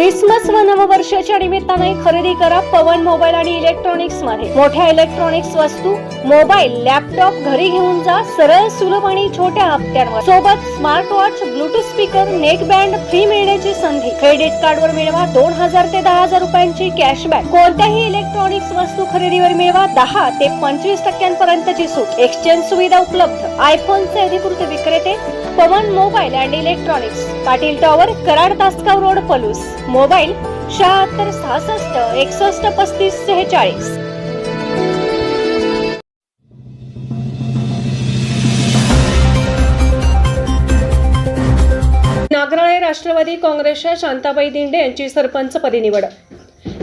Christmas व नववर्षाच्या निमित्ताने खरेदी करा पवन मोबाईल आणि इलेक्ट्रॉनिक्समध्ये मोठ्या इलेक्ट्रॉनिक्स वस्तू मोबाईल लॅपटॉप घरी घेऊन जा सरळ सुलभ आणि छोट्या हप्त्यांवर. सोबत smart watch Bluetooth speaker net band free मिळण्याची संधी क्रेडिट कार्डवर मिळवा दोन हजार ते दहा हजार रुपयांची कॅशबॅक. कोणत्याही इलेक्ट्रॉनिक्स वस्तू खरेदीवर मिळवा दहा ते पंचवीस टक्क्यांपर्यंतची सूट. एक्सचेंज सुविधा उपलब्ध. आयफोनचे अधिकृत विक्रेते Pawan mobile and electronics Patil tower Karad Tasgaon road Palus. Mobile शहात्तर सहासष्ट एकसष्ट पस्तीस सेहेचाळीस. नागराळे राष्ट्रवादी काँग्रेसच्या शांताबाई दिंडे यांची सरपंचपदी निवड.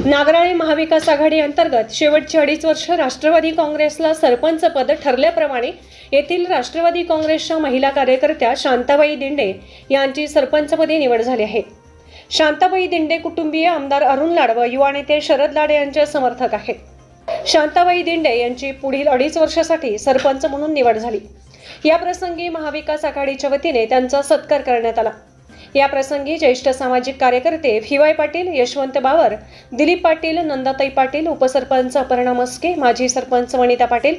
नागराळे महाविकास आघाडी अंतर्गत शेवटची अडीच वर्ष राष्ट्रवादी काँग्रेसला सरपंच पद ठरल्याप्रमाणे येथील राष्ट्रवादी काँग्रेसच्या महिला कार्यकर्त्या शांताबाई दिंडे यांची सरपंचपदी निवड झाली आहे. शांताबाई दिंडे कुटुंबीय आमदार अरुण लाड व युवा नेते शरद लाडे यांचे समर्थक आहेत. शांताबाई दिंडे यांची पुढील अडीच वर्षासाठी सरपंच म्हणून निवड झाली. या प्रसंगी महाविकास आघाडीच्या वतीने त्यांचा सत्कार करण्यात आला. या प्रसंगी ज्येष्ठ सामाजिक कार्यकर्ते व्ही पाटील यशवंत बावर दिलीप पाटील नंदाताई पाटील उपसरपंच अपर्णा मस्के माजी सरपंच वनिता पाटील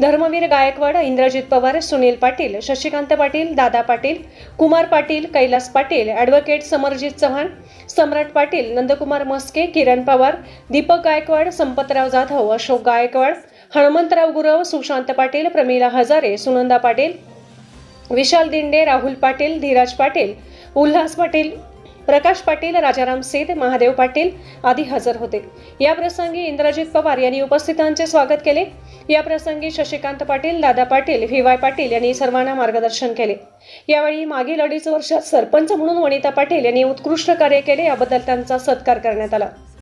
धर्मवीर गायकवाड इंद्रजित पवार सुनील पाटील शशिकांत पाटील दादा पाटील कुमार पाटील कैलास पाटील ॲडव्होकेट समरजित चव्हाण सम्राट पाटील नंदकुमार मस्के किरण पवार दीपक गायकवाड संपतराव जाधव अशोक गायकवाड हनुमंतराव गुरव सुशांत पाटील प्रमिला हजारे सुनंदा पाटील विशाल दिंडे राहुल पाटील धीराज पाटील उल्हास पाटील प्रकाश पाटील राजाराम सेठ महादेव पाटील आदी हजर होते. या प्रसंगी इंद्रजित पवार यांनी उपस्थितांचे स्वागत केले. या प्रसंगी शशिकांत पाटील दादा पाटील व्ही वाय पाटील यांनी सर्वांना मार्गदर्शन केले. यावेळी मागील अडीच वर्षात सरपंच म्हणून वनिता पाटील यांनी उत्कृष्ट कार्य केले याबद्दल त्यांचा सत्कार करण्यात आला.